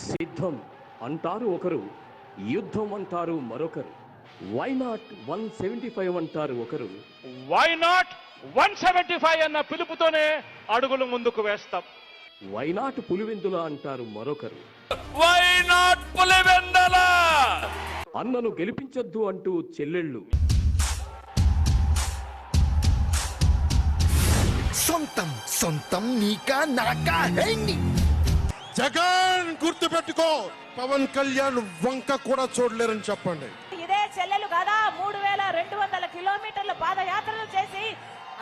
సిద్ధం అంటారు ఒకరు యుద్ధం అంటారు మరొకరు. Why not one seventy five అంటారు ఒకరు. Why not one seventy five అన్న పిలుపుతోనే అడుగులు ముందుకు వేస్తాం. వై నాట్ పులివెందుల అంటారు మరొకరు. Why not Pulivendula? అన్నను గెలిపించొద్దు అంటూ చెల్లెళ్ళు. సొంతం సొంతం నీకా నాకా జగన్! గుర్తు పెట్టుకో పవన్ కళ్యాణ్ వంక కూడా చూడలేరని చెప్పండి. ఇదే చెల్లెలు కదా మూడు వేల రెండు వందల కిలోమీటర్లు పాదయాత్రలు చేసి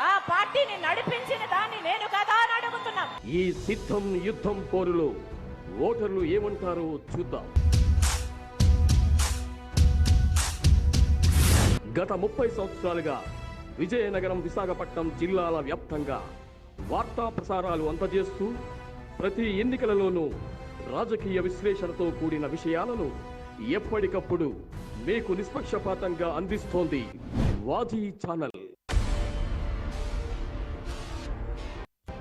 ఆ పార్టీని నడిపించిన దాన్ని నేను కదా అని అడుగుతున్నాం. ఈ సిద్ధం యుద్ధం పోరులో ఓటర్లు ఏమంటారో చూద్దాం. గత ముప్పై సంవత్సరాలుగా విజయనగరం విశాఖపట్నం జిల్లాల వ్యాప్తంగా వార్తా ప్రసారాలు అందజేస్తూ ప్రతి ఎన్నికలలోనూ రాజకీయ విశ్లేషణతో కూడిన విషయాలను ఎప్పటికప్పుడు మీకు నిష్పక్షపాతంగా అందిస్తోంది వాజీ ఛానల్.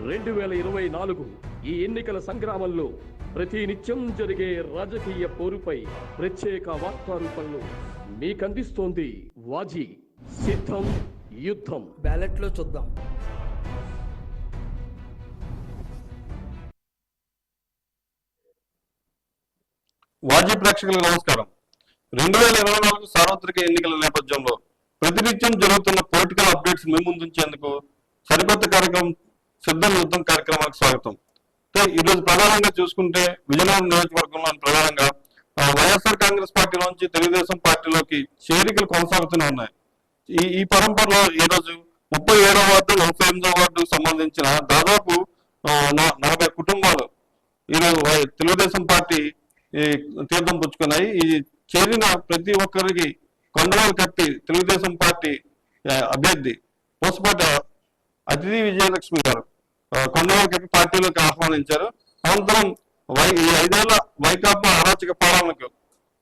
రెండు వేల ఇరవై నాలుగు ఈ ఎన్నికల సంగ్రామంలో ప్రతి నిత్యం జరిగే రాజకీయ పోరుపై ప్రత్యేక వార్తా మీకందిస్తోంది వాజీ సిద్ధం యుద్ధం. బ్యాలెట్లో చూద్దాం. వాజీ ప్రేక్షకులకు నమస్కారం. రెండు వేల ఇరవై నాలుగు సార్వత్రిక ఎన్నికల నేపథ్యంలో ప్రతినిత్యం జరుగుతున్న పొలిటికల్ అప్డేట్స్ మీ ముందుంచేందుకు సరికొత్త కార్యక్రమం సిద్ధం యుద్ధం కార్యక్రమానికి స్వాగతం. ఈ రోజు ప్రధానంగా చూసుకుంటే విజయనగరం నియోజకవర్గంలో ప్రధానంగా వైఎస్ఆర్ కాంగ్రెస్ పార్టీలోంచి తెలుగుదేశం పార్టీలోకి చేరికలు కొనసాగుతూనే ఉన్నాయి. ఈ ఈ పరంపరలో ఈ రోజు ముప్పై ఏడవ వార్డు నలభై ఎనిమిదవ వార్డు సంబంధించిన దాదాపు నా- నలభై కుటుంబాలు ఈరోజు వై- తెలుగుదేశం పార్టీ తీర్థం పుచ్చుకున్నాయి. ఈ చేరిన ప్రతి ఒక్కరికి కొండలు కట్టి తెలుగుదేశం పార్టీ అభ్యర్థి పోసపాటి అతిథి విజయలక్ష్మి గారు కొండలు కట్టి పార్టీలోకి ఆహ్వానించారు. అనంతరం వై ఈ ఐదేళ్ళ వైకాపా అరాచక పాలనకు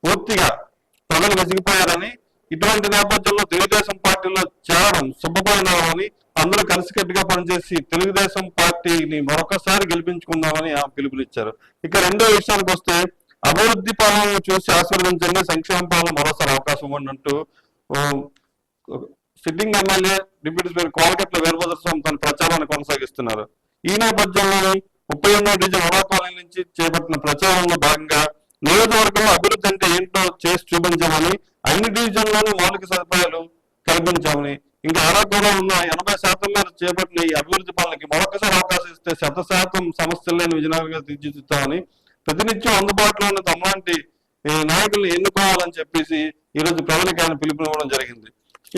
పూర్తిగా ప్రజలు వెసిగిపోయారని ఇటువంటి నేపథ్యంలో తెలుగుదేశం పార్టీలో చేరడం శుభపరిణామని అందరూ కలిసికట్టుగా పనిచేసి తెలుగుదేశం పార్టీని మరొకసారి గెలిపించుకుందామని ఆ పిలుపునిచ్చారు. ఇక రెండో విషయానికి వస్తే అభివృద్ధి పాలనను చూసి ఆశీర్వదించండి. సంక్షేమ పాలన మరోసారి అవకాశం ఇవ్వండి అంటూ sitting MLA deputy speaker Kolakatla Veerabhadra Swamy తన ప్రచారాన్ని కొనసాగిస్తున్నారు. ఈ నేపథ్యంలోని ముప్పై ఎనిమిదో డివిజన్ వడాపాలెం నుంచి చేపట్టిన ప్రచారంలో భాగంగా నియోజకవర్గంలో అభివృద్ధి అంటే ఏంటో చేసి చూపించామని అన్ని డివిజన్లోనూ మౌలిక సదుపాయాలు కల్పించామని ఇంకా ఆరోగ్యంలో ఉన్న ఎనభై శాతం మేర చేపట్టిన ఈ అభివృద్ధి పనులకి మరొకసారి అవకాశం ఇస్తే శత శాతం సమస్యలు లేని విజయనగరంగా తీర్చిదిద్దామని ప్రతినిత్యం అందుబాటులో ఉన్న తమలాంటి నాయకుల్ని ఎన్నుకోవాలని చెప్పేసి ఈరోజు ప్రజలకు ఆయన పిలుపునివ్వడం జరిగింది.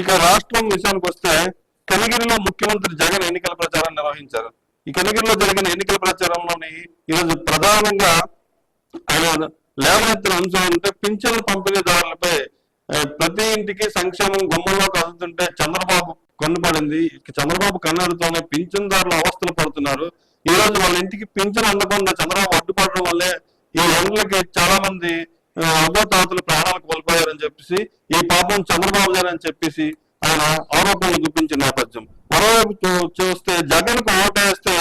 ఇక రాష్ట్రం విషయానికి వస్తే కనిగిరిలో ముఖ్యమంత్రి జగన్ ఎన్నికల ప్రచారం నిర్వహించారు. ఈ కనిగిరిలో జరిగిన ఎన్నికల ప్రచారంలోని ఈరోజు ప్రధానంగా ఆయన లేవనెత్తిన అంశం అంటే పింఛన్ పంపిణీదారులపై ప్రతి ఇంటికి సంక్షేమం గుమ్మంలో కదులుతుంటే చంద్రబాబు కన్నుపడింది చంద్రబాబు కన్నెడుతోనే పింఛన్దారులు అవస్థలు పడుతున్నారు. ఈ రోజు వాళ్ళ ఇంటికి పింఛన్ అందకుండా చంద్రబాబు అడ్డుపడడం వల్లే ఈ ఎండలకి చాలా మంది అబ్బోతాతలు ప్రాణాలు కోల్పోయారని చెప్పేసి ఈ పాపం చంద్రబాబు గారు అని చెప్పేసి ఆయన ఆరోపణలు గుప్పించిన నేపథ్యం. మరోవైపు చూ- చూస్తే జగన్కు ఓటేస్తే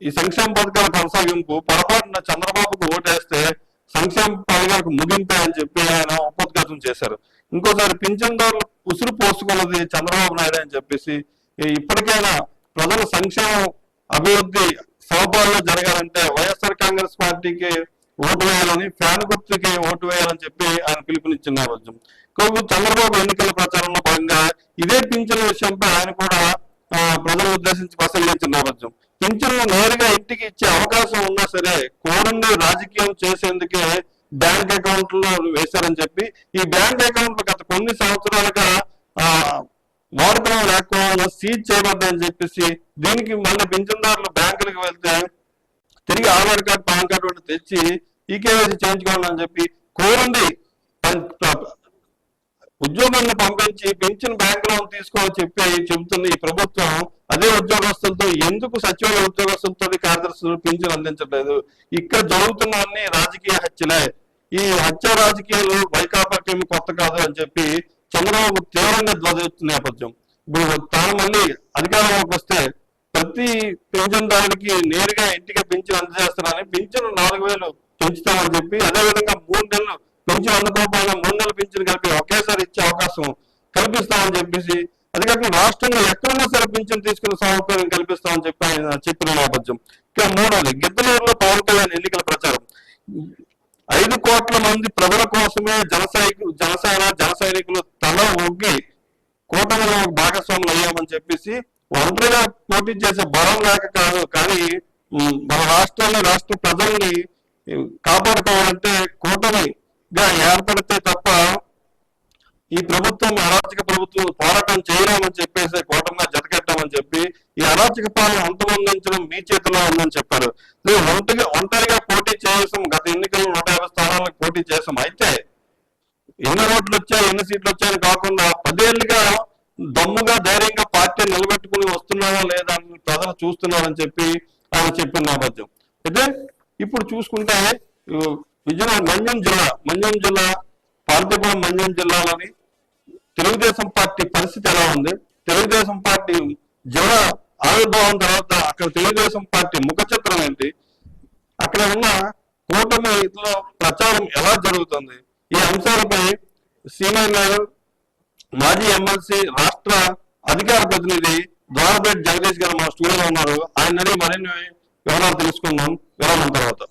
ఈ సంక్షేమ పథకాల కొనసాగింపు పొరపాటున చంద్రబాబుకు ఓటేస్తే సంక్షేమ పథకాలకు ముగింపే అని చెప్పి ఆయన ఉపోద్ఘాతం చేశారు. ఇంకోసారి పింఛన్దారులు ఉసురు పోసుకున్నది చంద్రబాబు నాయుడు అని చెప్పేసి ఇప్పటికైనా ప్రజల సంక్షేమం అభివృద్ధి సమపాలలో జరగాలంటే వైఎస్ఆర్ కాంగ్రెస్ పార్టీకి ఓటు వేయాలని ఫ్యాన్ గుర్తుకి ఓటు వేయాలని చెప్పి ఆయన పిలుపునిచ్చిన రోజు. ఇంకొక చంద్రబాబు ఎన్నికల ప్రచారంలో భాగంగా ఇదే పింఛన్ విషయంపై ఆయన కూడా ప్రజలు ప్రజలను ఉద్దేశించి ప్రసంగించిన రోజు. పింఛన్లు నేరుగా ఇంటికి ఇచ్చే అవకాశం ఉన్నా సరే కోరుండి రాజకీయం చేసేందుకే బ్యాంక్ అకౌంట్లో వేశారని చెప్పి ఈ బ్యాంక్ అకౌంట్లు గత కొన్ని సంవత్సరాలుగా ఆ, వాడుకలో లేకపోవడంలో సీజ్ చేయబడ్డాయని చెప్పేసి దీనికి మళ్ళీ పింఛన్దారులు బ్యాంకులకు వెళ్తే తిరిగి ఆధార్ కార్డు పాన్ కార్డు ఒకటి తెచ్చి ఈకేవైసీ చేయించుకోవాలని అని చెప్పి కోరండి. ఉద్యోగులను ఉద్యోగాన్ని పంపించి పెన్షన్ బ్యాంక్ లోన్ తీసుకోవాలని చెప్పి చెబుతున్న ఈ ప్రభుత్వం అదే ఉద్యోగస్తులతో ఎందుకు సచివాలయ ఉద్యోగస్తులతో కార్యదర్శులు పింఛన్ అందించట్లేదు? ఇక్కడ జరుగుతున్న అన్ని రాజకీయ హత్యలే. ఈ హత్య రాజకీయాలు వైకాపాకి ఏమి కొత్త కాదు అని చెప్పి చంద్రబాబు తీవ్రంగా ధ్వజెత్తున్న నేపథ్యం. ఇప్పుడు తాను మళ్ళీ అధికారంలోకి వస్తే ప్రతి పింఛన్దారుడికి నేరుగా ఇంటికి పింఛన్ అందజేస్తారని పింఛన్ నాలుగు వేలు పెంచుతామని చెప్పి అదేవిధంగా మూడు నెలలు పింఛన్ అందుకోకపోయినా మూడు నెలలు పింఛన్ కలిపి ఒకేసారి ఇచ్చే అవకాశం కల్పిస్తామని చెప్పేసి అది కాకుండా రాష్ట్రంలో ఎక్కడున్నా సరే పింఛన్ తీసుకునే సౌకర్యం కల్పిస్తామని చెప్పి ఆయన చెప్పిన నేపథ్యం. ఇక మూడోది గిద్దలూరులో పవన్ కళ్యాణ్ ఎన్నికల ప్రచారం. ఐదు కోట్ల మంది ప్రజల కోసమే జన జనసేన జన సైనికులు తల ఒగ్గి కూటమిలో భాగస్వాములు అయ్యామని చెప్పేసి ఒంటరిగా పోటీ చేసే బలం లేక కాదు కానీ మన రాష్ట్రంలో రాష్ట్ర ప్రజల్ని కాపాడుకోవాలంటే కూటమిగా ఏర్పడితే తప్ప ఈ ప్రభుత్వం అరాచక ప్రభుత్వం పోరాటం చేయలేమని చెప్పేసి కూటమిగా జతకెట్టామని చెప్పి ఈ అరాచక పాలన అంతమొందించడం మీ చేతిలో ఉందని చెప్పారు. నేను ఒంటరిగా ఒంటరిగా పోటీ చేసాం గత ఎన్నికల్లో నూట యాభై స్థానాలకు పోటీ చేసాం అయితే ఎన్ని ఓట్లు వచ్చాయి ఎన్ని సీట్లు వచ్చాయని కాకుండా పదేళ్ళుగా దమ్ముగా ధైర్యంగా పార్టీ నిలబెట్టుకుని వస్తున్నావా లేదా అని ప్రజలు చూస్తున్నారని చెప్పి ఆయన చెప్పిన నేపథ్యం. అయితే ఇప్పుడు చూసుకుంటే విజయనగరం మంజం జిల్లా మంజం జిల్లా పార్తీపురం మంజం జిల్లాలోని తెలుగుదేశం పార్టీ పరిస్థితి ఎలా ఉంది? తెలుగుదేశం పార్టీ జిల్లా ఆవిర్భావం తర్వాత అక్కడ తెలుగుదేశం పార్టీ ముఖ చిత్రం ఏంటి? అక్కడ ఉన్న కూటమిలో ప్రచారం ఎలా జరుగుతుంది? ఈ అంశాలపై సీనియర్ నాయకులు మాజీ ఎమ్మెల్సీ రాష్ట్ర అధికార ప్రతినిధి ద్వారపేట జగదీష్ గారు మా స్టూడియోలో ఉన్నారు. ఆయన మరిన్ని వివరాలు తెలుసుకుందాం. విరామం తర్వాత.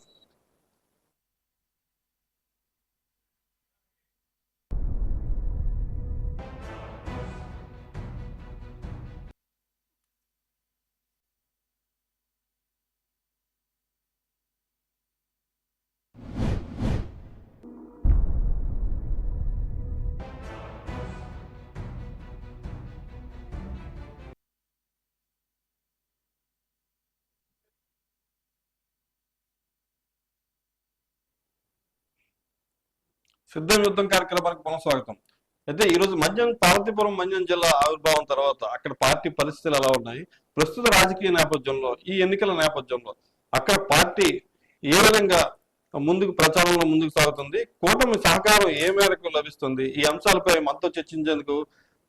సిద్ధం యుద్ధం కార్యక్రమానికి పునఃస్వాగతం. అయితే ఈ రోజు మద్యం పార్వతీపురం మద్యం జిల్లా ఆవిర్భావం తర్వాత అక్కడ పార్టీ పరిస్థితులు ఎలా ఉన్నాయి? ప్రస్తుత రాజకీయ నేపథ్యంలో ఈ ఎన్నికల నేపథ్యంలో అక్కడ పార్టీ ఏ విధంగా ముందుకు ప్రచారంలో ముందుకు సాగుతుంది? కూటమి సహకారం ఏ మేరకు లభిస్తుంది? ఈ అంశాలపై మనతో చర్చించేందుకు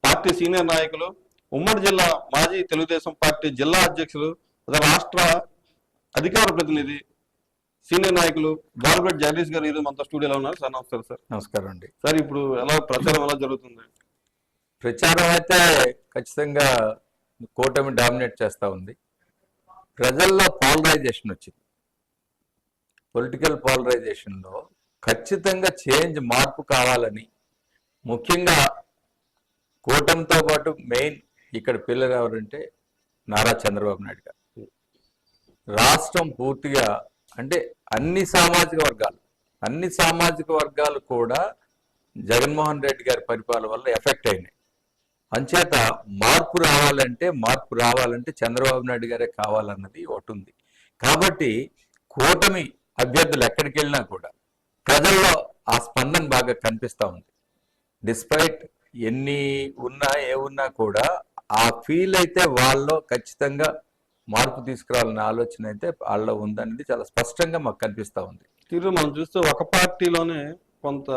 పార్టీ సీనియర్ నాయకులు ఉమ్మడి జిల్లా మాజీ తెలుగుదేశం పార్టీ జిల్లా అధ్యక్షులు రాష్ట్ర అధికార ప్రతినిధి సీనియర్ నాయకులు బాలపేట జగదీష్ గారు ఈరోజు మనతో స్టూడియోలో ఉన్నారు. సార్ నమస్కారం సార్. నమస్కారం అండి. సార్ ఇప్పుడు ఎలా ప్రచారం ఎలా జరుగుతుంది? ప్రచారం అయితే ఖచ్చితంగా కూటమి డామినేట్ చేస్తూ ఉంది. ప్రజల్లో పాలరైజేషన్ వచ్చింది. పొలిటికల్ పాలరైజేషన్లో ఖచ్చితంగా చేంజ్ మార్పు కావాలని ముఖ్యంగా కూటమితో పాటు మెయిన్ ఇక్కడ పిల్లలు ఎవరంటే నారా చంద్రబాబు నాయుడు గారు. రాష్ట్రం పూర్తిగా అంటే అన్ని సామాజిక వర్గాలు అన్ని సామాజిక వర్గాలు కూడా జగన్మోహన్ రెడ్డి గారి పరిపాలన వల్ల ఎఫెక్ట్ అయినాయి. అంచేత మార్పు రావాలంటే మార్పు రావాలంటే చంద్రబాబు నాయుడు గారే కావాలన్నది ఒకటి ఉంది. కాబట్టి కూటమి అభ్యర్థులు ఎక్కడికి వెళ్ళినా కూడా ప్రజల్లో ఆ స్పందన బాగా కనిపిస్తూ ఉంది. డిస్పైట్ ఎన్ని ఉన్నా ఏ ఉన్నా కూడా ఆ ఫీల్ అయితే వాళ్ళలో ఖచ్చితంగా మార్పు తీసుకురావాలనే ఆలోచన అయితే వాళ్ళలో ఉందనేది చాలా స్పష్టంగా మాకు కనిపిస్తా ఉంది. తీరు మనం చూస్తే ఒక పార్టీలోనే కొంత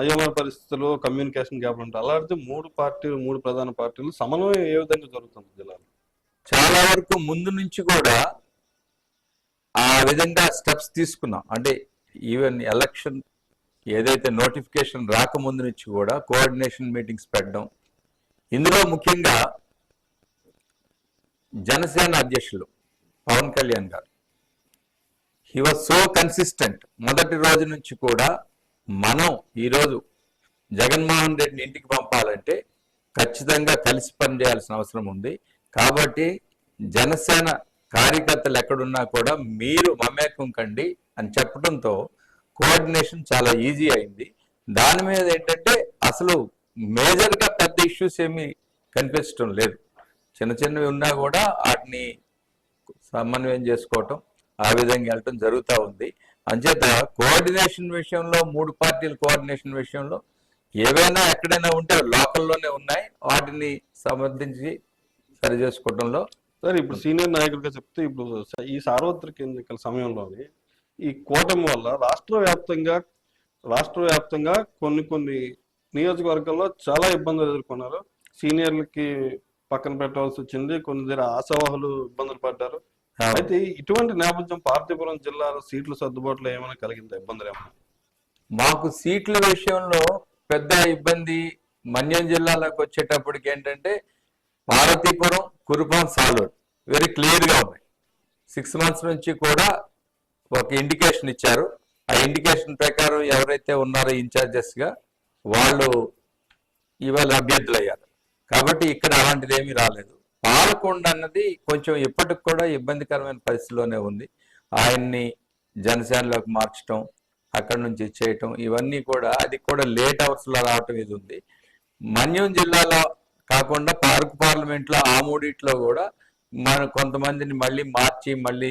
అయోమయ పరిస్థితులు కమ్యూనికేషన్ గ్యాప్ ఉంటాయి. అలాంటి మూడు పార్టీలు మూడు ప్రధాన పార్టీలు సమన్వయం ఏ విధంగా జరుగుతుంది జిల్లాలో? చాలా వరకు ముందు నుంచి కూడా ఆ విధంగా స్టెప్స్ తీసుకున్నాం. అంటే ఈవెన్ ఎలక్షన్ ఏదైతే నోటిఫికేషన్ రాకముందు నుంచి కూడా కోఆర్డినేషన్ మీటింగ్స్ పెట్టడం. ఇందులో ముఖ్యంగా జనసేన అధ్యక్షులు పవన్ కళ్యాణ్ గారు. హీ వాజ్ సో కన్సిస్టెంట్ మొదటి రోజు నుంచి కూడా మనం ఈరోజు జగన్మోహన్ రెడ్డిని ఇంటికి పంపాలంటే ఖచ్చితంగా కలిసి పనిచేయాల్సిన అవసరం ఉంది. కాబట్టి జనసేన కార్యకర్తలు ఎక్కడున్నా కూడా మీరు మమేకం కండి అని చెప్పడంతో కోఆర్డినేషన్ చాలా ఈజీ అయింది. దాని మీద ఏంటంటే అసలు మేజర్గా పెద్ద ఇష్యూస్ ఏమీ కనిపించడం లేదు. చిన్న చిన్నవి ఉన్నా కూడా వాటిని సమన్వయం చేసుకోవటం ఆ విధంగా వెళ్ళటం జరుగుతూ ఉంది. అంచేత కోఆర్డినేషన్ విషయంలో మూడు పార్టీల కోఆర్డినేషన్ విషయంలో ఏవైనా ఎక్కడైనా ఉంటే లోకల్లోనే ఉన్నాయి. వాటిని సమర్థించి సరి చేసుకోవడంలో సార్ ఇప్పుడు సీనియర్ నాయకులుగా చెప్తే ఇప్పుడు ఈ సార్వత్రిక ఎన్నికల సమయంలోని ఈ కూటమి వల్ల రాష్ట్ర వ్యాప్తంగా రాష్ట్ర వ్యాప్తంగా కొన్ని కొన్ని నియోజకవర్గాల్లో చాలా ఇబ్బందులు ఎదుర్కొన్నారు. సీనియర్లకి పక్కన పెట్టవలసి వచ్చింది. కొన్ని దగ్గర ఆశావాహులు ఇబ్బందులు పడ్డారు. అయితే ఇటువంటి నేపథ్యం పార్తీపురం జిల్లాలో సీట్ల సర్దుబాటులో ఏమైనా కలిగిందా? ఇబ్బందులు ఏమైనా? మాకు సీట్ల విషయంలో పెద్ద ఇబ్బంది మన్యం జిల్లాలోకి వచ్చేటప్పటికి ఏంటంటే పార్వతీపురం కురుపాం సాలూరు వెరీ క్లియర్గా ఉన్నాయి. సిక్స్ మంత్స్ నుంచి కూడా ఒక ఇండికేషన్ ఇచ్చారు. ఆ ఇండికేషన్ ప్రకారం ఎవరైతే ఉన్నారో ఇన్ఛార్జెస్గా వాళ్ళు ఇవాళ అభ్యర్థులు అయ్యారు కాబట్టి ఇక్కడ అలాంటిది ఏమీ రాలేదు. పాలకొండ అన్నది కొంచెం ఇప్పటికి కూడా ఇబ్బందికరమైన పరిస్థితిలోనే ఉంది. ఆయన్ని జనసేనలోకి మార్చడం అక్కడ నుంచి ఇచ్చేయటం ఇవన్నీ కూడా అది కూడా లేట్ అవర్స్లో రావటం ఇది ఉంది. మన్యం జిల్లాలో కాకుండా పార్క్ పార్లమెంట్లో ఆ మూడిట్లో కూడా మన కొంతమందిని మళ్ళీ మార్చి మళ్ళీ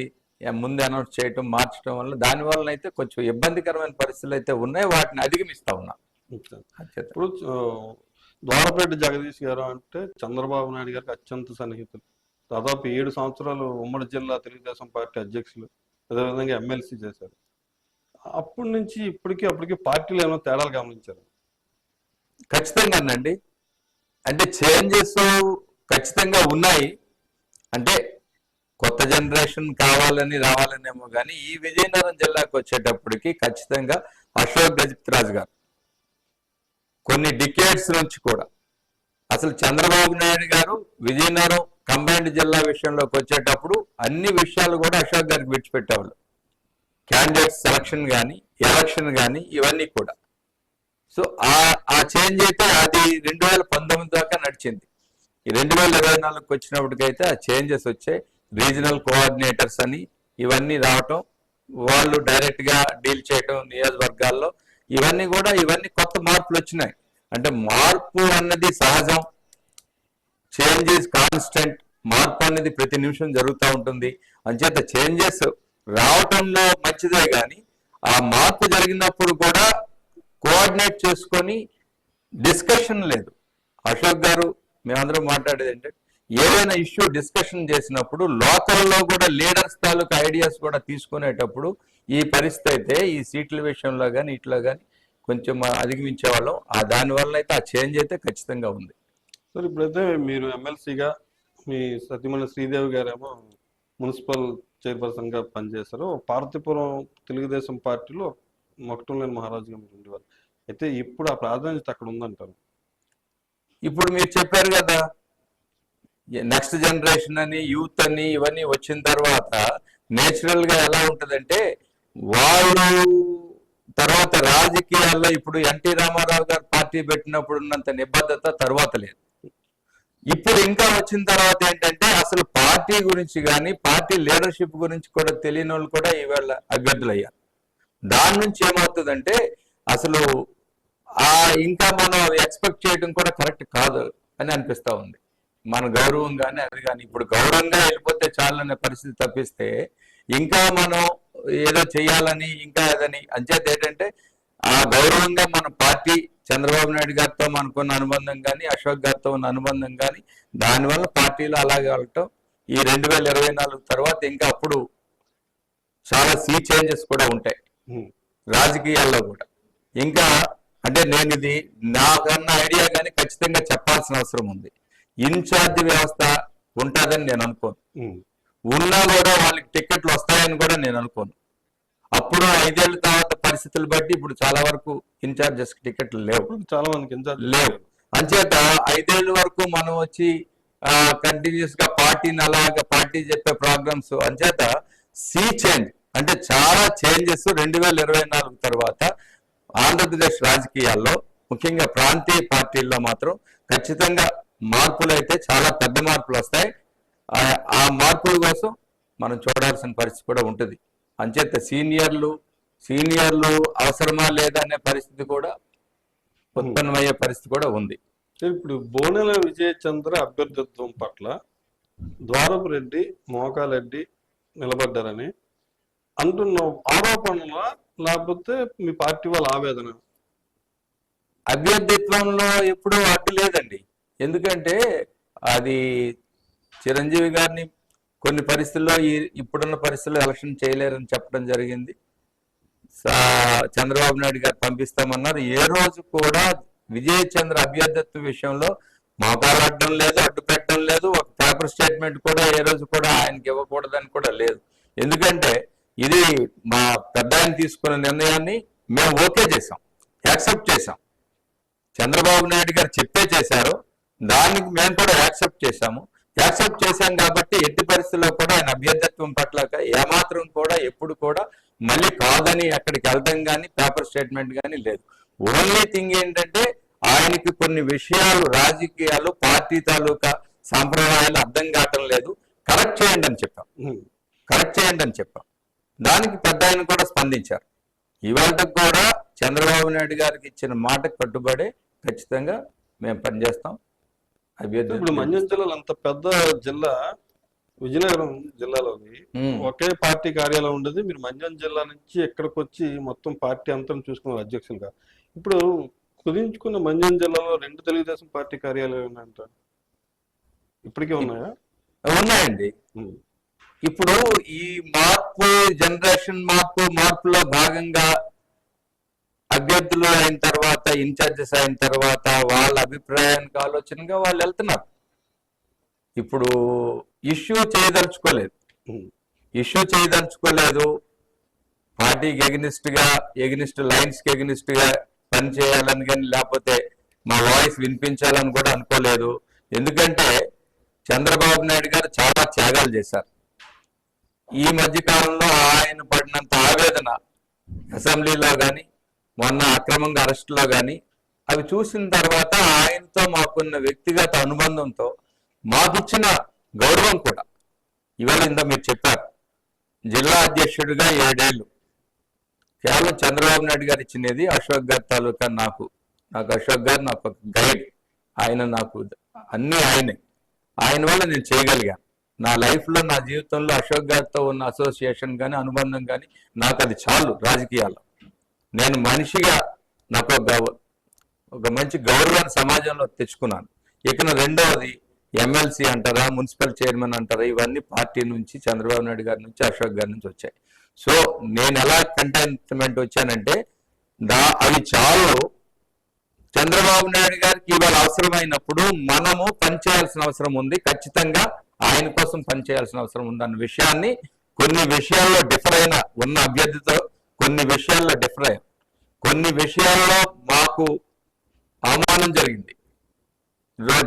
ముందు అనౌన్స్ చేయటం మార్చడం వల్ల దాని వల్ల అయితే కొంచెం ఇబ్బందికరమైన పరిస్థితులు అయితే ఉన్నాయి. వాటిని అధిగమిస్తా ఉన్నాం. ఇప్పుడు ద్వారపేట జగదీష్ గారు అంటే చంద్రబాబు నాయుడు గారికి అత్యంత సన్నిహితులు. దాదాపు ఏడు సంవత్సరాలు ఉమ్మడి జిల్లా తెలుగుదేశం పార్టీ అధ్యక్షులు అదేవిధంగా ఎమ్మెల్సీ చేశారు. అప్పటి నుంచి ఇప్పటికీ అప్పటికి పార్టీలో ఏమైనా తేడాలు గమనించారు? ఖచ్చితంగానండి అంటే చేంజెస్ ఖచ్చితంగా ఉన్నాయి. అంటే కొత్త జనరేషన్ కావాలని రావాలనేమో కానీ ఈ విజయనగరం జిల్లాకు వచ్చేటప్పటికి ఖచ్చితంగా అశోక్ గజపతిరాజు గారు కొన్ని డికేట్స్ నుంచి కూడా. అసలు చంద్రబాబు నాయుడు గారు విజయనగరం కంబైన్డ్ జిల్లా విషయంలోకి వచ్చేటప్పుడు అన్ని విషయాలు కూడా అశోక్ గారికి విడిచిపెట్టేవాళ్ళు. క్యాండిడేట్ సెలక్షన్ కానీ ఎలక్షన్ కానీ ఇవన్నీ కూడా. సో ఆ ఆ చేంజ్ అయితే అది రెండు వేల పంతొమ్మిది దాకా నడిచింది. ఈ రెండు వేల ఇరవై నాలుగుకి వచ్చినప్పటికైతే ఆ చేంజెస్ వచ్చాయి. రీజనల్ కోఆర్డినేటర్స్ అని ఇవన్నీ రావటం వాళ్ళు డైరెక్ట్గా డీల్ చేయటం నియోజకవర్గాల్లో ఇవన్నీ కూడా ఇవన్నీ కొత్త మార్పులు వచ్చినాయి. అంటే మార్పు అన్నది సహజం. చేంజ్ ఈజ్ కాన్స్టెంట్ మార్పు అనేది ప్రతి నిమిషం జరుగుతూ ఉంటుంది. అంచేత చేంజెస్ రావటంలో మంచిదే కానీ ఆ మార్పు జరిగినప్పుడు కూడా కోఆర్డినేట్ చేసుకొని డిస్కషన్ లేదు. అశోక్ గారు మేమందరం మాట్లాడేది ఏంటంటే ఏదైనా ఇష్యూ డిస్కషన్ చేసినప్పుడు లోకల్లో కూడా లీడర్స్ తాలూకు ఐడియాస్ కూడా తీసుకునేటప్పుడు ఈ పరిస్థితి అయితే ఈ సీట్ల విషయంలో కానీ ఇట్లా కానీ కొంచెం అధిగమించే వాళ్ళం. ఆ దాని వల్ల అయితే ఆ చేంజ్ అయితే ఖచ్చితంగా ఉంది. సార్ ఇప్పుడైతే మీరు ఎమ్మెల్సీగా మీ సతీమణి శ్రీదేవి గారేమో మున్సిపల్ చైర్పర్సన్గా పనిచేశారు. పార్వతీపురం తెలుగుదేశం పార్టీలో మొక్కటంలేని మహారాజుగా మీరు ఉండేవారు. అయితే ఇప్పుడు ఆ ప్రాధాన్యత అక్కడ ఉందంటారు. ఇప్పుడు మీరు చెప్పారు కదా నెక్స్ట్ జనరేషన్ అని యూత్ అని ఇవన్నీ వచ్చిన తర్వాత నేచురల్గా ఎలా ఉంటదంటే వాళ్ళు తర్వాత రాజకీయాల్లో ఇప్పుడు ఎన్టీ రామారావు గారు పార్టీ పెట్టినప్పుడు ఉన్నంత నిబద్ధత తర్వాత లేదు. ఇప్పుడు ఇంకా వచ్చిన తర్వాత ఏంటంటే అసలు పార్టీ గురించి కానీ పార్టీ లీడర్షిప్ గురించి కూడా తెలియని వాళ్ళు కూడా ఈవేళ అభ్యర్థులు అయ్యారు దాని నుంచి ఏమవుతుందంటే అసలు ఆ ఇంకా మనం ఎక్స్పెక్ట్ చేయడం కూడా కరెక్ట్ కాదు అని అనిపిస్తా ఉంది. మన గౌరవం కానీ అది కానీ ఇప్పుడు గౌరవంగా వెళ్ళిపోతే చాలనే పరిస్థితి తప్పిస్తే ఇంకా మనం ఏదో చేయాలని ఇంకా ఏదని. అంచేత ఏంటంటే ఆ గౌరవంగా మన పార్టీ చంద్రబాబు నాయుడు గారితో మనకున్న అనుబంధం కానీ అశోక్ గారితో ఉన్న అనుబంధం కానీ దానివల్ల పార్టీలో అలాగే వెళ్ళటం ఈ రెండు వేల ఇరవై నాలుగు తర్వాత ఇంకా అప్పుడు చాలా సీ చేంజెస్ కూడా ఉంటాయి. రాజకీయాల్లో కూడా. ఇంకా అంటే నేను ఇది నాకన్న ఐడియా కానీ ఖచ్చితంగా చెప్పాల్సిన అవసరం ఉంది. ఇన్ఛార్జ్ వ్యవస్థ ఉంటుందని నేను అనుకోను. ఉన్నా కూడా వాళ్ళకి టికెట్లు వస్తాయని కూడా నేను అనుకోను. అప్పుడు ఐదేళ్ళ తర్వాత పరిస్థితులు బట్టి ఇప్పుడు చాలా వరకు ఇన్ఛార్జెస్ టికెట్లు లేవు. చాలా మందికి ఇన్ఛార్జ్ లేవు. అంచేత ఐదేళ్ళ వరకు మనం వచ్చి కంటిన్యూస్గా పార్టీని అలాగా పార్టీ చెప్పే ప్రోగ్రామ్స్ అంచేత సీ చేంజ్ అంటే చాలా చేంజెస్ రెండు వేల ఇరవై నాలుగు తర్వాత ఆంధ్రప్రదేశ్ రాజకీయాల్లో ముఖ్యంగా ప్రాంతీయ పార్టీల్లో మాత్రం ఖచ్చితంగా మార్పులు అయితే చాలా పెద్ద మార్పులు వస్తాయి ఆ మార్పుల కోసం మనం చూడాల్సిన పరిస్థితి కూడా ఉంటుంది. అంచేత సీనియర్లు సీనియర్లు అవసరమా లేదా అనే పరిస్థితి కూడా ఉత్పన్నమయ్యే పరిస్థితి కూడా ఉంది. ఇప్పుడు బోనెల విజయ చంద్ర అభ్యర్థిత్వం పట్ల ద్వారపు రెడ్డి మోకాలరెడ్డి నిలబడ్డారని అంటున్న ఆరోపణల లేకపోతే మీ పార్టీ వాళ్ళ ఆవేదన? అభ్యర్థిత్వంలో ఎప్పుడూ అడ్డు లేదండి. ఎందుకంటే అది చిరంజీవి గారిని కొన్ని పరిస్థితుల్లో ఈ ఇప్పుడున్న పరిస్థితుల్లో ఎలక్షన్ చేయలేరని చెప్పడం జరిగింది. చంద్రబాబు నాయుడు గారు పంపిస్తామన్నారు. ఏ రోజు కూడా విజయ చంద్ర అభ్యర్థిత్వ విషయంలో మా అడ్డం లేదు అడ్డు పెట్టడం లేదు. ఒక పేపర్ పేపర్ స్టేట్మెంట్ కూడా ఏ రోజు కూడా ఆయనకి ఇవ్వకూడదని కూడా లేదు. ఎందుకంటే ఇది మా పెద్ద ఆయన తీసుకున్న నిర్ణయాన్ని మేము ఓకే చేసాం యాక్సెప్ట్ చేసాం చంద్రబాబు నాయుడు గారు చెప్పే చేశారు. దానికి మేము కూడా యాక్సెప్ట్ చేశాము. యాక్సెప్ట్ చేశాం కాబట్టి ఎట్టి పరిస్థితుల్లో కూడా ఆయన అభ్యర్థిత్వం పట్ల ఏమాత్రం కూడా ఎప్పుడు కూడా మళ్ళీ కాదని అక్కడికి వెళ్ళడం కానీ పేపర్ స్టేట్మెంట్ కానీ లేదు. ఓన్లీ థింగ్ ఏంటంటే ఆయనకి కొన్ని విషయాలు రాజకీయాలు పార్టీ తాలూకా సాంప్రదాయాలు అర్థం కావటం లేదు. కరెక్ట్ చేయండి అని చెప్పాం. కరెక్ట్ చేయండి అని చెప్పాం. దానికి పెద్ద ఆయన కూడా స్పందించారు. ఇవాళ కూడా చంద్రబాబు నాయుడు గారికి ఇచ్చిన మాటకు కట్టుబడి ఖచ్చితంగా మేము పనిచేస్తాం. అభ్యర్థి ఇప్పుడు మంజం జిల్లాలో అంత పెద్ద జిల్లా విజయనగరం జిల్లాలోని. ఒకే పార్టీ కార్యాలయం ఉండేది. మీరు మంజం జిల్లా నుంచి ఎక్కడికి వచ్చి మొత్తం పార్టీ అంతా చూసుకున్నారు అధ్యక్షులుగా. ఇప్పుడు కుదించుకున్న మంజం జిల్లాలో రెండు తెలుగుదేశం పార్టీ కార్యాలయాలు ఉన్నాయంట. ఇప్పటికే ఉన్నాయా? ఉన్నాయండి. ఇప్పుడు ఈ మార్పు జనరేషన్ మార్పు మార్పులో భాగంగా అభ్యర్థులు అయిన తర్వాత ఇన్ఛార్జెస్ అయిన తర్వాత వాళ్ళ అభిప్రాయానికి ఆలోచనగా వాళ్ళు వెళ్తున్నారు. ఇప్పుడు ఇష్యూ చేయదలుచుకోలేదు. ఇష్యూ చేయదలుచుకోలేదు. పార్టీకి ఎగ్నిస్ట్గా ఎగ్నిస్ట్ లైన్స్కి ఎగ్నిస్ట్గా పని చేయాలని కానీ లేకపోతే మా వాయిస్ వినిపించాలని కూడా అనుకోలేదు. ఎందుకంటే చంద్రబాబు నాయుడు గారు చాలా త్యాగాలు చేశారు. ఈ మధ్య కాలంలో ఆయన పడినంత ఆవేదన అసెంబ్లీలో కానీ మొన్న అక్రమంగా అరెస్టులో కానీ అవి చూసిన తర్వాత ఆయనతో మాకున్న వ్యక్తిగత అనుబంధంతో మాకిచ్చిన గౌరవం కూడా. ఇవాళ ఇంత మీరు చెప్పారు. జిల్లా అధ్యక్షుడిగా ఏడేళ్ళు. కేవలం చంద్రబాబు నాయుడు గారు ఇచ్చినది అశోక్ గారి తాలూకా నాకు. నాకు అశోక్ గారు నాకు ఒక గైడ్. ఆయన నాకు అన్నీ ఆయనే. ఆయన వల్ల నేను చేయగలిగాను నా లైఫ్లో నా జీవితంలో అశోక్ గారితో ఉన్న అసోసియేషన్ కానీ అనుబంధం కానీ నాకు అది చాలు రాజకీయాల్లో. నేను మనిషిగా నాకు ఒక ఒక మంచి గౌరవాన్ని సమాజంలో తెచ్చుకున్నాను. ఇక రెండవది ఎమ్మెల్సీ అంటారా మున్సిపల్ చైర్మన్ అంటారా ఇవన్నీ పార్టీ నుంచి చంద్రబాబు నాయుడు గారి నుంచి అశోక్ గారి నుంచి వచ్చాయి. సో నేను ఎలా కంటెంట్మెంట్ వచ్చానంటే దా అవి చాలు. చంద్రబాబు నాయుడు గారికి ఇవాళ అవసరమైనప్పుడు మనము పనిచేయాల్సిన అవసరం ఉంది. ఖచ్చితంగా ఆయన కోసం పనిచేయాల్సిన అవసరం ఉంది అన్న విషయాన్ని కొన్ని విషయాల్లో డిఫర్ అయిన ఉన్న అభ్యర్థితో కొన్ని విషయాల్లో డిఫర్ అయ్యాం. కొన్ని విషయాల్లో మాకు అవమానం జరిగింది.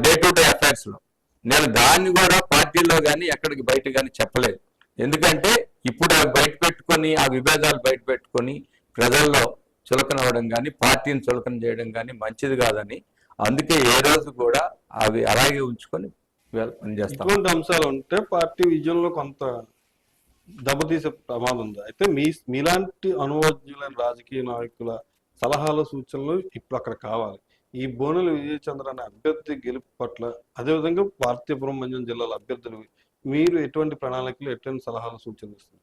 డే టు డే అఫైర్స్లో నేను దాన్ని కూడా పార్టీలో కానీ ఎక్కడికి బయట కానీ చెప్పలేదు. ఎందుకంటే ఇప్పుడు అవి బయట పెట్టుకొని ఆ విభేదాలు బయట పెట్టుకొని ప్రజల్లో చులకన అవ్వడం కానీ పార్టీని చులకన చేయడం కానీ మంచిది కాదని అందుకే ఏ రోజు కూడా అవి అలాగే ఉంచుకొని పనిచేస్తాం. అంశాలు ఉంటే పార్టీ విజయంలో కొంత దెబ్బతీసే ప్రమాదం ఉంది అయితే మీ మీలాంటి అనుభవజ్ఞులైన రాజకీయ నాయకుల సలహాలు సూచనలు ఇప్పుడు అక్కడ కావాలి. ఈ బోనెల విజయచంద్ర అనే అభ్యర్థి గెలుపు పట్ల అదేవిధంగా పార్థిపురం మంజం జిల్లాల అభ్యర్థులు మీరు ఎటువంటి ప్రణాళికలు ఎటువంటి సలహాలు సూచనలు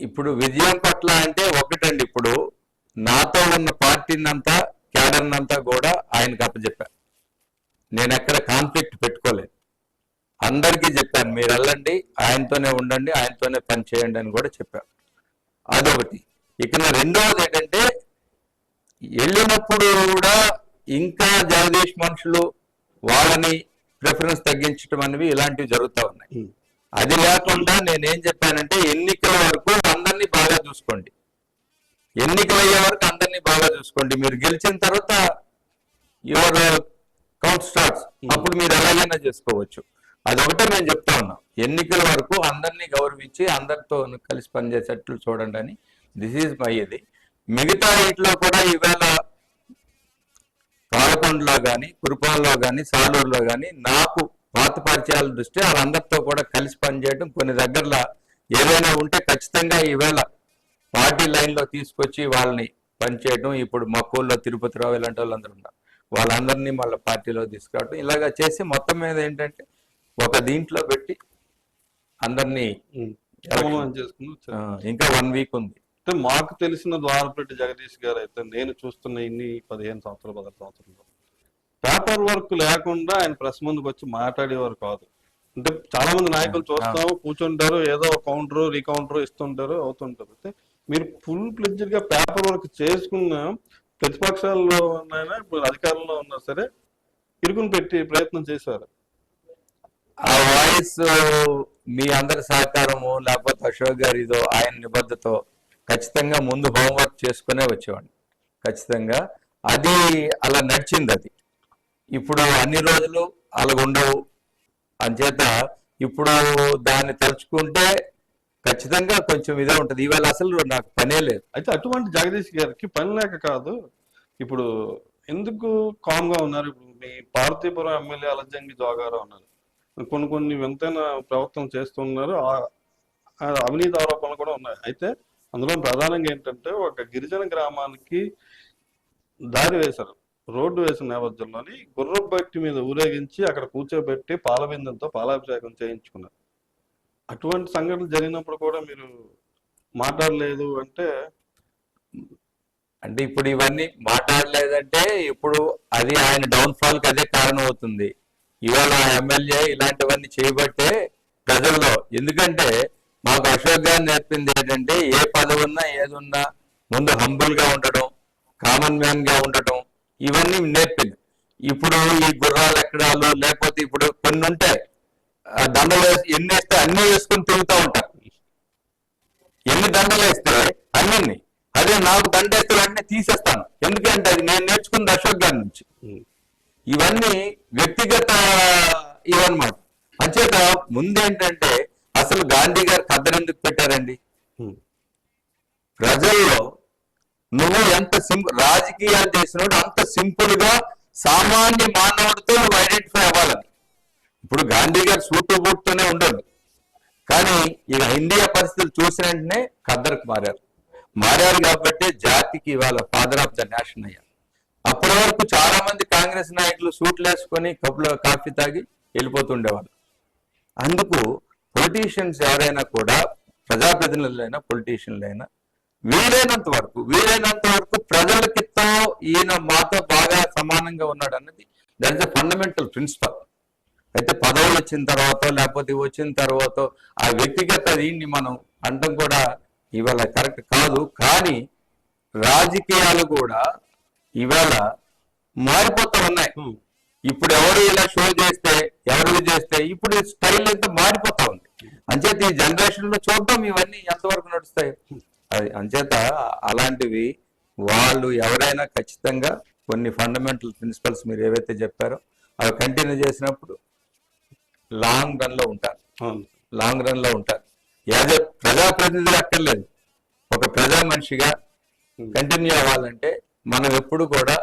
ఇప్పుడు విజయం పట్ల అంటే ఒకటండి. ఇప్పుడు నాతో ఉన్న పార్టీని అంతా అంతా కూడా ఆయనకు అప్పచెప్పా. నేను ఎక్కడ కాన్ఫ్లిక్ట్ పెట్టుకోలేదు. అందరికీ చెప్పాను మీరు వెళ్ళండి ఆయనతోనే ఉండండి ఆయనతోనే పని చేయండి అని కూడా చెప్పాను. అదొకటి. ఇక రెండవది ఏంటంటే వెళ్ళినప్పుడు కూడా ఇంకా జగదీష్ మనుషులు వాళ్ళని ప్రిఫరెన్స్ తగ్గించడం అనేవి ఇలాంటివి జరుగుతూ ఉన్నాయి. అది లేకుండా నేనేం చెప్పానంటే ఎన్నికల వరకు అందరినీ బాగా చూసుకోండి. ఎన్నికలు అయ్యే వరకు అందరినీ బాగా చూసుకోండి. మీరు గెలిచిన తర్వాత యువర్ కౌంట్ స్టార్ట్స్ అప్పుడు మీరు ఎలాగైనా చేసుకోవచ్చు. అదొకటే నేను చెప్తా ఉన్నాం. ఎన్నికల వరకు అందరినీ గౌరవించి అందరితో కలిసి పనిచేసేట్లు చూడండి అని. దిస్ ఈజ్ మై ఇది. మిగతా ఇంట్లో కూడా ఈవేళ పాలకొండలో కానీ కురుపాలలో కానీ సాలూరులో కానీ నాకు పాత పరిచయాల దృష్ట్యా వాళ్ళందరితో కూడా కలిసి పనిచేయడం కొన్ని దగ్గరలో ఏదైనా ఉంటే ఖచ్చితంగా ఈవేళ పార్టీ లైన్లో తీసుకొచ్చి వాళ్ళని పనిచేయడం ఇప్పుడు మక్కువల్లో తిరుపతిరావు ఇలాంటి వాళ్ళందరూ ఉన్నారు. వాళ్ళందరినీ మళ్ళీ పార్టీలో తీసుకురావడం ఇలాగా చేసి మొత్తం మీద ఏంటంటే ఒక దీంట్లో పెట్టి అందరినీ. ఇంకా వన్ వీక్ ఉంది. అంటే మాకు తెలిసిన ద్వారపరెడ్డి జగదీష్ గారు అయితే నేను చూస్తున్న ఇన్ని పదిహేను సంవత్సరాలు పదహారు సంవత్సరాలు. పేపర్ వర్క్ లేకుండా ఆయన ప్రెస్ ముందుకు వచ్చి మాట్లాడేవారు కాదు. అంటే చాలా మంది నాయకులు చూస్తాం కూర్చుంటారు ఏదో కౌంటర్ రీకౌంటర్ ఇస్తుంటారు అవుతుంటారు. అయితే మీరు ఫుల్ ఫ్లెడ్జ్డ్గా పేపర్ వర్క్ చేసుకున్న ప్రతిపక్షాల్లో ఉన్నాయన ఇప్పుడు అధికారంలో ఉన్నా సరే ఇరుకుని పెట్టి ప్రయత్నం చేశారు. ఆ వాయిస్ మీ అందరి సహకారము లేకపోతే అశోక్ గారిదో ఆయన నిబద్ధతో ఖచ్చితంగా ముందు హోంవర్క్ చేసుకునే వచ్చేవాడిని. ఖచ్చితంగా. అది అలా నడిచింది అది. ఇప్పుడు అన్ని రోజులు అలా ఉండవు. అంచేత ఇప్పుడు దాన్ని తలుచుకుంటే ఖచ్చితంగా కొంచెం ఇదే ఉంటుంది. ఇవాళ అసలు నాకు పనే లేదు. అయితే అటువంటి జగదీష్ గారికి పని లేక కాదు. ఇప్పుడు ఎందుకు కామ్గా ఉన్నారు? ఇప్పుడు మీ పార్వతీపురం ఎమ్మెల్యే అలజంగి జోగారావు ఉన్నారు. కొన్ని కొన్ని వింతైన ప్రవర్తన చేస్తున్నారు అవినీతి ఆరోపణలు కూడా ఉన్నాయి. అయితే అందులో ప్రధానంగా ఏంటంటే ఒక గిరిజన గ్రామానికి దారి వేశారు. రోడ్డు వేసిన నేపథ్యంలోని గుర్రపు బట్టి మీద ఊరేగించి అక్కడ కూర్చోబెట్టి పాలబిందంతో పాలాభిషేకం చేయించుకున్నారు. అటువంటి సంఘటనలు జరిగినప్పుడు కూడా మీరు మాట్లాడలేదు అంటే? అంటే ఇప్పుడు ఇవన్నీ మాట్లాడలేదంటే ఇప్పుడు అది ఆయన డౌన్ ఫాల్కి అదే కారణం అవుతుంది ఇవాళ ఎమ్మెల్యే ఇలాంటివన్నీ చేయబట్టే ప్రజల్లో ఎందుకంటే మాకు అశోక్ గారు నేర్పింది ఏంటంటే ఏ పదవి ఉన్నా ఏది ఉన్నా ముందు హంబుల్గా ఉండటం కామన్ మ్యాన్గా ఉండటం ఇవన్నీ నేర్పింది. ఇప్పుడు ఈ గుర్రాలు ఎక్కడాలు లేకపోతే ఇప్పుడు కొన్ని ఉంటాయి. దండలు ఎన్ని వేస్తే అన్ని వేసుకుని తిరుగుతూ ఉంటారు. ఎన్ని దండలు వేస్తే అన్ని అదే నాకు దండ వేస్తే తీసేస్తాను. ఎందుకంటే అది నేను నేర్చుకుంది అశోక్ గారి నుంచి. ఇవన్నీ వ్యక్తిగత ఇవన్నమాట అంచేత ముందేంటంటే అసలు గాంధీ గారు కద్దరు ఎందుకు పెట్టారండి. ప్రజల్లో నువ్వు ఎంత సింపుల్ రాజకీయాలు చేసినప్పుడు అంత సింపుల్గా సామాన్య మానవుడితో నువ్వు ఐడెంటిఫై అవ్వాలని. ఇప్పుడు గాంధీ గారు సూటు బూట్తోనే ఉండదు కానీ ఇక ఇండియా పరిస్థితులు చూసిన వెంటనే ఖద్దరుకు మారారు. మారారు కాబట్టి జాతికి ఇవాళ ఫాదర్ ఆఫ్ ద నేషన్ అయ్యారు. అప్పటి వరకు చాలా మంది కాంగ్రెస్ నాయకులు సూట్లు వేసుకొని కప్పులో కాఫీ తాగి వెళ్ళిపోతుండేవాళ్ళు. అందుకు పొలిటీషియన్స్ ఎవరైనా కూడా ప్రజాప్రతినిధులైనా పొలిటీషియన్లైనా వీలైనంత వరకు వీలైనంత వరకు ప్రజలకితో ఈయన మాతో బాగా సమానంగా ఉన్నాడు అన్నది దట్ ఇస్ ఫండమెంటల్ ప్రిన్సిపల్ అయితే పదవులు వచ్చిన తర్వాత లేకపోతే వచ్చిన తర్వాత ఆ వ్యక్తిగత దీన్ని మనం అంటాం కూడా ఇవాళ కరెక్ట్ కాదు. కానీ రాజకీయాలు కూడా ఇవాళ మారిపోతా ఉన్నాయి. ఇప్పుడు ఎవరు ఇలా షో చేస్తే ఎవరు చేస్తే ఇప్పుడు స్టైల్ అంతా మారిపోతా ఉంది. అంచేత ఈ జనరేషన్లో చూద్దాం ఇవన్నీ ఎంతవరకు నడుస్తాయి. అది అంచేత అలాంటివి వాళ్ళు ఎవరైనా ఖచ్చితంగా కొన్ని ఫండమెంటల్ ప్రిన్సిపల్స్ మీరు ఏవైతే చెప్పారో అవి కంటిన్యూ చేసినప్పుడు లాంగ్ రన్లో ఉంటారు. లాంగ్ రన్లో ఉంటారు. యాజ్ ఎ ప్రజాప్రతినిధులు అక్కర్లేదు. ఒక ప్రజా మనిషిగా కంటిన్యూ అవ్వాలంటే మనం ఎప్పుడు కూడా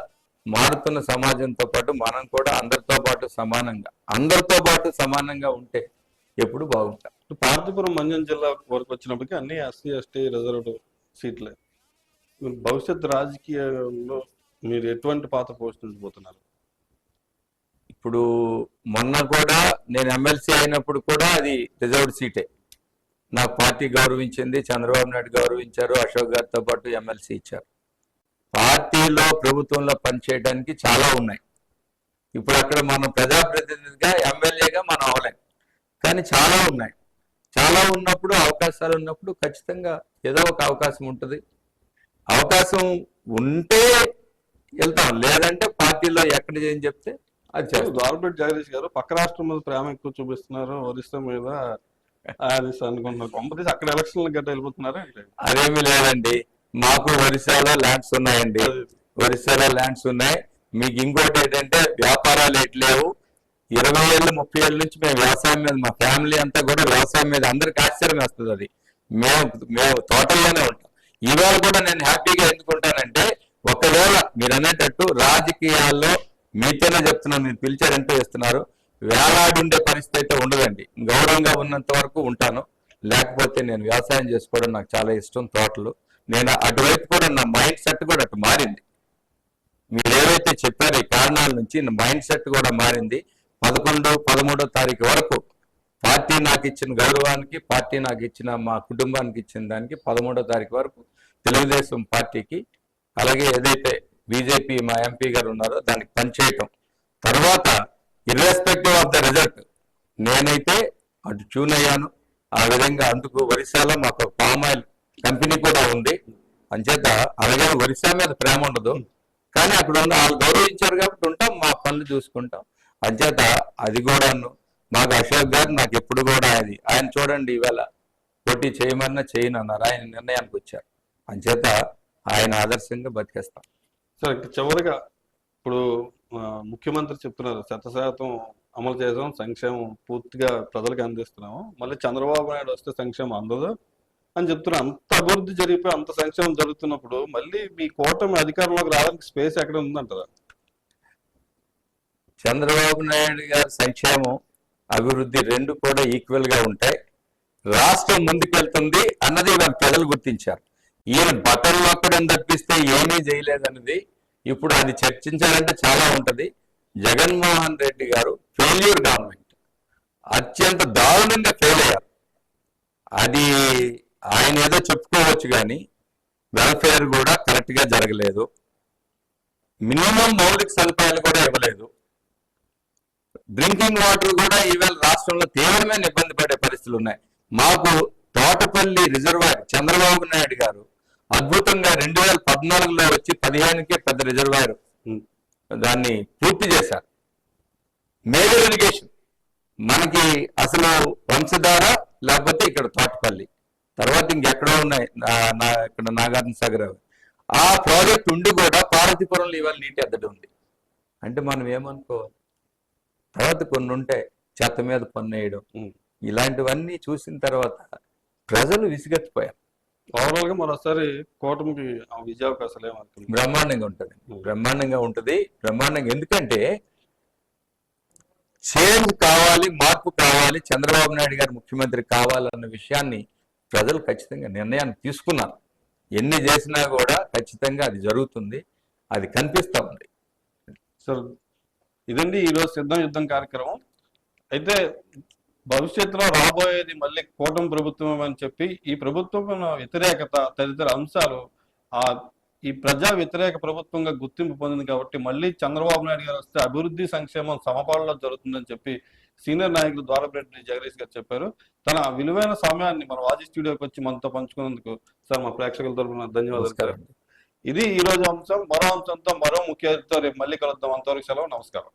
మారుతున్న సమాజంతో పాటు మనం కూడా అందరితో పాటు సమానంగా అందరితో పాటు సమానంగా ఉంటే ఎప్పుడు బాగుంటాం. పార్తీపురం మంజం జిల్లా వరకు వచ్చినప్పటికీ అన్ని ఎస్సీ ఎస్టీ రిజర్వ్డ్ సీట్లే. భవిష్యత్ రాజకీయంలో మీరు ఎటువంటి పాత్ర పోషించబోతున్నారు? ఇప్పుడు మొన్న కూడా నేను ఎమ్మెల్సీ అయినప్పుడు కూడా అది రిజర్వ్డ్ సీటే. నాకు పార్టీ గౌరవించింది చంద్రబాబు నాయుడు గౌరవించారు అశోక్ గారితో పాటు ఎమ్మెల్సీ ఇచ్చారు. పార్టీలో ప్రభుత్వంలో పనిచేయడానికి చాలా ఉన్నాయి. ఇప్పుడు అక్కడ మనం ప్రజాప్రతినిధిగా ఎమ్మెల్యేగా మనం అవలేం కానీ చాలా ఉన్నాయి. చాలా ఉన్నప్పుడు అవకాశాలు ఉన్నప్పుడు ఖచ్చితంగా ఏదో ఒక అవకాశం ఉంటుంది. అవకాశం ఉంటే వెళ్తాం. లేదంటే పార్టీలో ఎక్కడ చేయని చెప్తే అది గవర్నమెంట్ జగదీష్ గారు పక్క రాష్ట్రం మీద ప్రేమ ఎక్కువ చూపిస్తున్నారు. ఒరిస్సా మీద అనుకుంటున్నారు. అక్కడ ఎలక్షన్లు గట్ట వెళ్ళిపోతున్నారు అదేమీ లేదండి. మాకు ఒరిస్సాలో ల్యాండ్స్ ఉన్నాయండి. ఒరిస్సాలో ల్యాండ్స్ ఉన్నాయి. మీకు ఇంకోటి ఏంటంటే వ్యాపారాలు ఎట్లేవు ఇరవై ఏళ్ళు ముప్పై ఏళ్ళ నుంచి మేము వ్యవసాయం మీద మా ఫ్యామిలీ అంతా కూడా వ్యవసాయం మీద అందరికి ఆశ్చర్యం వేస్తుంది అది. మేము మేము తోటల్లోనే ఉంటాం. ఇవాళ కూడా నేను హ్యాపీగా ఎందుకుంటానంటే ఒకవేళ మీరు అనేటట్టు రాజకీయాల్లో మీతోనే చెప్తున్నాను మీరు పిలిచారంటూ ఇస్తున్నారు వేలాడుండే పరిస్థితి అయితే ఉండదండి. గౌరవంగా ఉన్నంత వరకు ఉంటాను. లేకపోతే నేను వ్యవసాయం చేసుకోవడం నాకు చాలా ఇష్టం తోటలు. నేను అటువైపు కూడా నా మైండ్ సెట్ కూడా అటు మారింది. మీరు ఏవైతే చెప్పారో ఈ కారణాల నుంచి నా మైండ్ సెట్ కూడా మారింది. పదకొండో పదమూడో తారీఖు వరకు పార్టీ నాకు ఇచ్చిన గౌరవానికి పార్టీ నాకు ఇచ్చిన మా కుటుంబానికి ఇచ్చిన దానికి పదమూడో తారీఖు వరకు తెలుగుదేశం పార్టీకి అలాగే ఏదైతే బీజేపీ మా ఎంపీ గారు ఉన్నారో దానికి పనిచేయటం. తర్వాత ఇర్రెస్పెక్టివ్ ఆఫ్ ద రిజల్ట్ నేనైతే అటు ట్యూన్ అయ్యాను. ఆ విధంగా అందుకు ఒరిస్సాలో మాకు పామాయిల్ కంపెనీ కూడా ఉంది. అంచేత అలాగే ఒరిస్సా మీద ప్రేమ ఉండదు. కానీ అక్కడ ఉన్న వాళ్ళు గౌరవించారు కాబట్టి ఉంటాం మా పనులు చూసుకుంటాం. అంచేత అది కూడాను. మాకు అశోక్ గారు నాకు ఎప్పుడు కూడా అది ఆయన చూడండి ఈవేళ పోటీ చేయమన్నా చేయను అన్నారు. ఆయన నిర్ణయానికి వచ్చారు. అంచేత ఆయన ఆదర్శంగా బతికేస్తాం. సార్ చివరిగా ఇప్పుడు ముఖ్యమంత్రి చెప్తున్నారు శత శాతం అమలు చేసాం సంక్షేమం పూర్తిగా ప్రజలకు అందిస్తున్నాము. మళ్ళీ చంద్రబాబు నాయుడు వస్తే సంక్షేమం అందదు. అని చెప్తున్నా. అంత అభివృద్ధి జరిగిపోయి అంత సంక్షేమం జరుగుతున్నప్పుడు మళ్ళీ మీ కూటమి అధికారంలోకి రావడానికి స్పేస్ ఎక్కడ ఉందంటారా? చంద్రబాబు నాయుడు గారి సంక్షేమం అభివృద్ధి రెండు కూడా ఈక్వల్గా ఉంటాయి. రాష్ట్రం ముందుకెళ్తుంది అన్నది ఇవాళ ప్రజలు గుర్తించారు. ఈయన బట్టలు నొక్కడం తప్పిస్తే ఏమీ చేయలేదన్నది ఇప్పుడు అది చర్చించాలంటే చాలా ఉంటది. జగన్మోహన్ రెడ్డి గారు ఫెయిల్యూర్ గవర్నమెంట్ అత్యంత దారుణంగా ఫెయిల్ అయ్యారు. అది ఆయన ఏదో చెప్పుకోవచ్చు కానీ వెల్ఫేర్ కూడా కరెక్ట్గా జరగలేదు. మినిమం మౌలిక సదుపాయాలు కూడా ఇవ్వలేదు. డ్రింకింగ్ వాటర్ కూడా ఈవేళ రాష్ట్రంలో తీవ్రమైన ఇబ్బంది పడే పరిస్థితులు ఉన్నాయి. మాకు తోటపల్లి రిజర్వాయర్ చంద్రబాబు నాయుడు గారు అద్భుతంగా రెండు వేల పద్నాలుగులో వచ్చి పదిహేనుకే పెద్ద రిజర్వాయర్. దాన్ని పూర్తి చేశారు. మేజర్ ఇరిగేషన్ మనకి అసలు వంశధార లేకపోతే ఇక్కడ తోటపల్లి. తర్వాత ఇంకెక్కడో ఉన్నాయి. ఇక్కడ నాగార్జున సాగర్. ఆ ప్రాజెక్ట్ ఉండి కూడా పార్వతీపురంలో ఇవాళ నీటి ఎద్దడి ఉంది. అంటే మనం ఏమనుకోవాలి? తర్వాత కొన్ని ఉంటాయి. చెత్త మీద పన్ను వేయడం. ఇలాంటివన్నీ చూసిన తర్వాత ప్రజలు విసిగెత్తిపోయారు. ఓవరాల్గా మరోసారి కూటమికి ఆ విజయావకాశాలు ఏమనుకుంది బ్రహ్మాండంగా ఉంటుంది. బ్రహ్మాండంగా ఉంటుంది. బ్రహ్మాండంగా ఎందుకంటే చేంజ్ కావాలి మార్పు కావాలి చంద్రబాబు నాయుడు గారు ముఖ్యమంత్రి కావాలన్న విషయాన్ని ప్రజలు ఖచ్చితంగా నిర్ణయాన్ని తీసుకున్నారు. ఎన్ని చేసినా కూడా ఖచ్చితంగా అది జరుగుతుంది. అది కనిపిస్తూ ఉంది. సార్ ఇదండి ఈరోజు సిద్ధం యుద్ధం కార్యక్రమం. అయితే భవిష్యత్తులో రాబోయేది మళ్ళీ కూటమి ప్రభుత్వం అని చెప్పి ఈ ప్రభుత్వం వ్యతిరేకత తదితర అంశాలు ఆ ఈ ప్రజా వ్యతిరేక ప్రభుత్వంగా గుర్తింపు పొందింది కాబట్టి మళ్ళీ చంద్రబాబు నాయుడు గారు వస్తే అభివృద్ధి సంక్షేమం సమపాలలో జరుగుతుందని చెప్పి సీనియర్ నాయకులు ద్వారపరెడ్డి జగదీష్ గారు చెప్పారు. తన విలువైన సమయాన్ని మన వాజీ స్టూడియోకి వచ్చి మనతో పంచుకున్నందుకు సార్ మా ప్రేక్షకుల తరఫున ధన్యవాదాలు ఇది ఈ రోజు అంశం. మరో అంశంతో మరో ముఖ్య అతిథితో రేపు మళ్ళీ కలుద్దాం. అంతవరకు సెలవు. నమస్కారం.